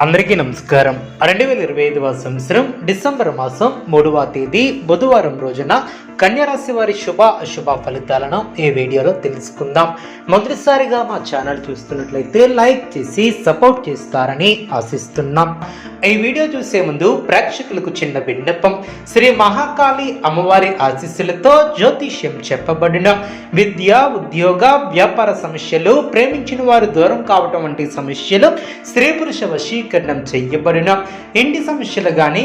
అందరికీ నమస్కారం. రెండు వేల ఇరవై ఐదవ సంవత్సరం డిసెంబర్ మాసం మూడవ తేదీ బుధవారం రోజున కన్యరాశి వారి శుభ అశుభ ఫలితాలను ఈ వీడియోలో తెలుసుకుందాం. మొదటిసారిగా మా ఛానల్ చూస్తున్నట్లయితే లైక్ చేసి సపోర్ట్ చేస్తారని ఆశిస్తున్నాం. ఈ వీడియో చూసే ముందు ప్రేక్షకులకు చిన్న విన్నపం. శ్రీ మహాకాళి అమ్మవారి ఆశీస్సులతో జ్యోతిష్యం చెప్పబడిన విద్య ఉద్యోగ వ్యాపార సమస్యలు ప్రేమించిన వారు దూరం కావటం వంటి సమస్యలు స్త్రీ పురుష వశీకరణం చేయబడిన ఇంటి సమస్యలు కానీ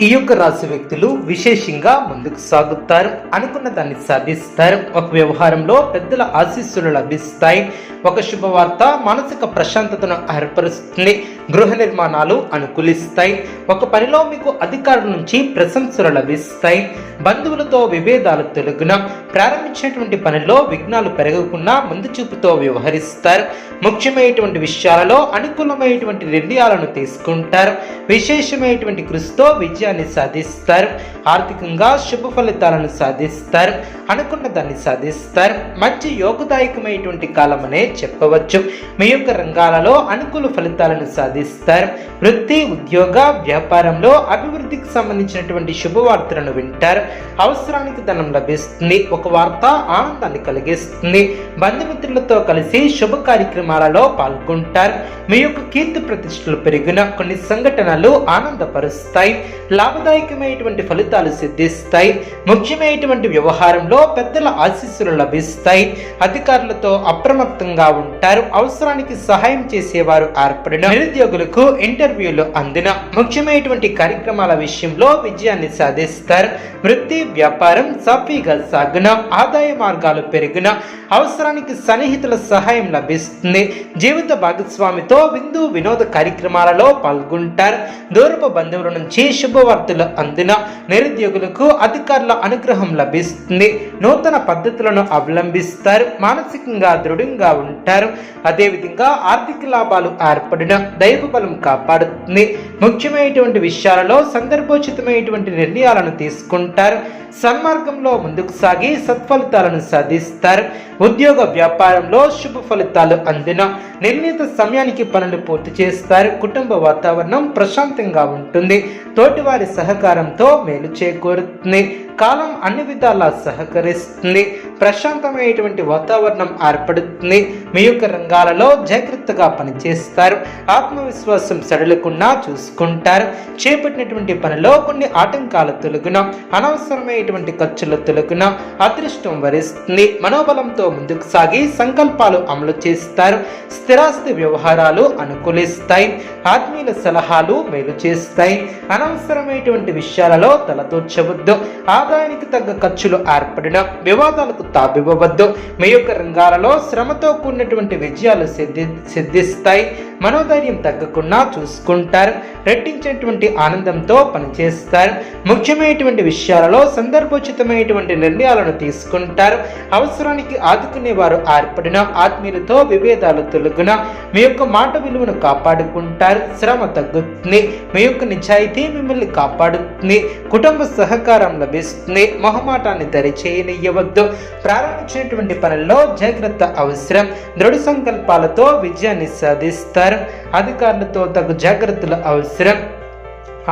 ఈ యొక్క రాశి వ్యక్తులు విశేషంగా ముందుకు సాగుతారు. అనుకున్న దాన్ని సాధిస్తారు. ఒక వ్యవహారంలో పెద్దల ఆశీస్సులు లభిస్తాయి. ఒక శుభవార్త మానసిక ప్రశాంతతను ఏర్పరుస్తుంది. గృహ నిర్మాణాలు అనుకూలిస్తాయి. ఒక పనిలో మీకు అధికారుల నుంచి ప్రశంసలు లభిస్తాయి. బంధువులతో విభేదాలు తొలగిన ప్రారంభించినటువంటి పనిలో విఘ్నాలు పెరగకుండా ముందు చూపుతో వ్యవహరిస్తారు. ముఖ్యమైనటువంటి విషయాలలో అనుకూలమైనటువంటి నిర్ణయాలను తీసుకుంటారు. విశేషమైనటువంటి కృషితో విజయాన్ని సాధిస్తారు ఆర్థికంగా శుభ ఫలితాలను సాధిస్తారు అనుకున్న దాన్ని సాధిస్తారు. మంచి యోగదాయకమైనటువంటి కాలమనే చెప్పవచ్చు. మీ యొక్క రంగాలలో అనుకూల ఫలితాలను సాధిస్తారు. వృత్తి ఉద్యోగ వ్యాపారంలో అభివృద్ధికి సంబంధించినటువంటి శుభవార్తలను వింటారు. అవసరానికి ధనం లభిస్తుంది. ఒక వార్త ఆనందాన్ని కలిగిస్తుంది. బంధుమిత్రులతో కలిసి శుభ కార్యక్రమాలలో పాల్గొంటారు. మీ యొక్క కీర్తి ప్రతిష్టలు పెరిగిన కొన్ని సంఘటనలు ఆనందపరుస్తాయి. లాభదాయకమైనటువంటి ఫలితాలు సిద్ధిస్తాయి. ముఖ్యమైనటువంటి వ్యవహారంలో పెద్దల ఆశీస్సులు లభిస్తాయి. అధికారులతో అప్రమత్తంగా ఉంటారు. అవసరానికి సహాయం చేసేవారు ఏర్పడిన నిరుద్యోగులకు ఇంటర్వ్యూలు అందిన ముఖ్యమైనటువంటి కార్యక్రమాల విషయంలో విజయాన్ని సాధిస్తారు. వృత్తి వ్యాపారం సాఫీగా సాగున ఆదాయ మార్గాలు పెరిగిన అవసరానికి సన్నిహితుల సహాయం లభిస్తుంది. జీవిత భాగస్వామితో విందు వినోద కార్యక్రమాలలో పాల్గొంటారు. దూరపు బంధువుల నుంచి శుభవార్తలు అందిన నిరుద్యోగులకు అధికారుల అనుగ్రహం లభిస్తుంది. నూతన పద్ధతులను అవలంబిస్తారు. మానసికంగా దృఢంగా ఉంటారు. అదేవిధంగా ఆర్థిక లాభాలు ఏర్పడిన దైవ బలం కాపాడుతుంది. ముఖ్యమైనటువంటి విషయాలలో సందర్భోచితమైనటువంటి నిర్ణయాలను తీసుకుంటారు. సన్మార్గంలో ముందుకు సాగి సత్ఫలితాలను సాధిస్తారు. ఉద్యోగ వ్యాపారంలో శుభ ఫలితాలు అందిన నిర్ణీత సమయానికి పనులు పూర్తి చేస్తారు. కుటుంబ వాతావరణం ప్రశాంతంగా ఉంటుంది. తోటివారి సహకారంతో మేలు చేకూరుతుంది. కాలం అన్ని విధాలా సహకరిస్తుంది. ప్రశాంతమైనటువంటి వాతావరణం ఏర్పడుతుంది. మీ యొక్క రంగాలలో జాగ్రత్తగా పనిచేస్తారు. ఆత్మవిశ్వాసం సడలకుండా చూసుకుంటారు. చేపట్టినటువంటి పనిలో కొన్ని ఆటంకాలు తొలగున అనవసరమైనటువంటి ఖర్చులు తొలగున అదృష్టం వరిస్తుంది. మనోబలంతో ముందుకు సాగి సంకల్పాలు అమలు చేస్తారు. స్థిరాస్తి వ్యవహారాలు అనుకూలిస్తాయి. ఆత్మీయుల సలహాలు మేలు చేస్తాయి. అనవసరమైనటువంటి విషయాలలో తలదూర్చవద్దు. ఆదాయానికి తగ్గ ఖర్చులు ఏర్పడిన వివాదాలకు తాబివ్వవద్దు మీ యొక్క రంగాలలో శ్రమతో కూడినటువంటి విజయాలు సిద్ధి సిద్ధిస్తాయి. మనోధైర్యం తగ్గకుండా చూసుకుంటారు రెట్టించినటువంటి ఆనందంతో పనిచేస్తారు ముఖ్యమైనటువంటి విషయాలలో సందర్భోచితమైనటువంటి నిర్ణయాలను తీసుకుంటారు. అవసరానికి ఆదుకునేవారు ఏర్పడిన ఆత్మీయులతో విభేదాలు తొలగున మీ యొక్క మాట విలువను కాపాడుకుంటారు. శ్రమ తగ్గుతుంది మీ యొక్క నిజాయితీ మిమ్మల్ని కాపాడుతుంది కుటుంబ సహకారం లభిస్తుంది మొహమాటాన్ని దరిచేయనివ్వద్దు ప్రారంభించినటువంటి పనుల్లో జాగ్రత్త అవసరం దృఢ సంకల్పాలతో విజయాన్ని సాధిస్తారు. అధికారులతో తగు జాగ్రత్తలు అవసరం.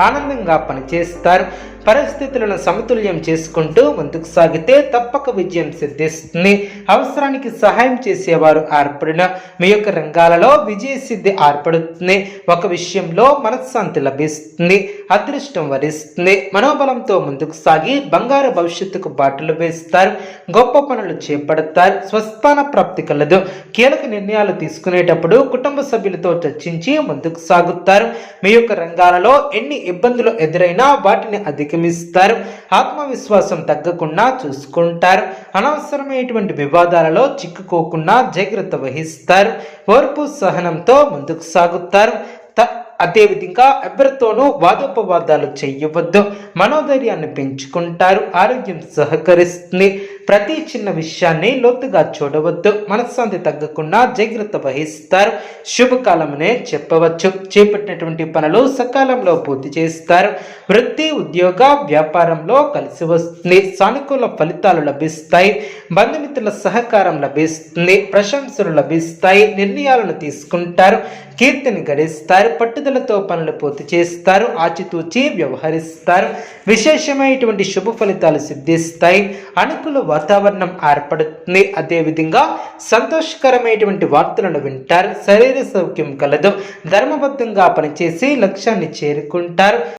ఆనందంగా పనిచేస్తారు. పరిస్థితులను సమతుల్యం చేసుకుంటూ ముందుకు సాగితే తప్పక విజయం సిద్ధిస్తుంది. అవసరానికి సహాయం చేసేవారు ఏర్పడిన మీ యొక్క రంగాలలో విజయ సిద్ధి ఏర్పడుతుంది. ఒక విషయంలో మనశ్శాంతి లభిస్తుంది. అదృష్టం వరిస్తుంది. మనోబలంతో ముందుకు సాగి బంగారు భవిష్యత్తుకు బాటలు వేస్తారు. గొప్ప పనులు చేపడతారు. స్వస్థాన ప్రాప్తి కలదు. కీలక నిర్ణయాలు తీసుకునేటప్పుడు కుటుంబ సభ్యులతో చర్చించి ముందుకు సాగుతారు. మీ యొక్క రంగాలలో ఎన్ని ఇబ్బందులు ఎదురైనా వాటిని అధిగమిస్తారు. ఆత్మవిశ్వాసం తగ్గకుండా చూసుకుంటారు. అనవసరమైనటువంటి వివాదాలలో చిక్కుకోకుండా జాగ్రత్త వహిస్తారు. ఓర్పు సహనంతో ముందుకు సాగుతారు. త- అదేవిధంగా ఎవరితోనూ వాదోపవాదాలు చేయవద్దు. మనోధైర్యాన్ని పెంచుకుంటారు. ఆరోగ్యం సహకరిస్తుంది. ప్రతి చిన్న విషయాన్ని లోతుగా చూడవద్దు. మనశ్శాంతి తగ్గకుండా జాగ్రత్త వహిస్తారు. శుభకాలమనే చెప్పవచ్చు. చేపట్టినటువంటి పనులు సకాలంలో పూర్తి చేస్తారు. వృత్తి ఉద్యోగ వ్యాపారంలో కలిసి వస్తుంది. సానుకూల ఫలితాలు లభిస్తాయి. బంధుమిత్రుల సహకారం లభిస్తుంది. ప్రశంసలు లభిస్తాయి. నిర్ణయాలను తీసుకుంటారు. కీర్తిని గడిస్తారు. పట్టుదలతో పనులు పూర్తి చేస్తారు. ఆచితూచి వ్యవహరిస్తారు. విశేషమైనటువంటి శుభ ఫలితాలు సిద్ధిస్తాయి. అనుకూల వాతావరణం ఏర్పడుతుంది. అదేవిధంగా సంతోషకరమైనటువంటి వార్తలను వింటారు. శరీర సౌఖ్యం కలదు. ధర్మబద్ధంగా పనిచేసి లక్ష్యాన్ని చేరుకుంటారు.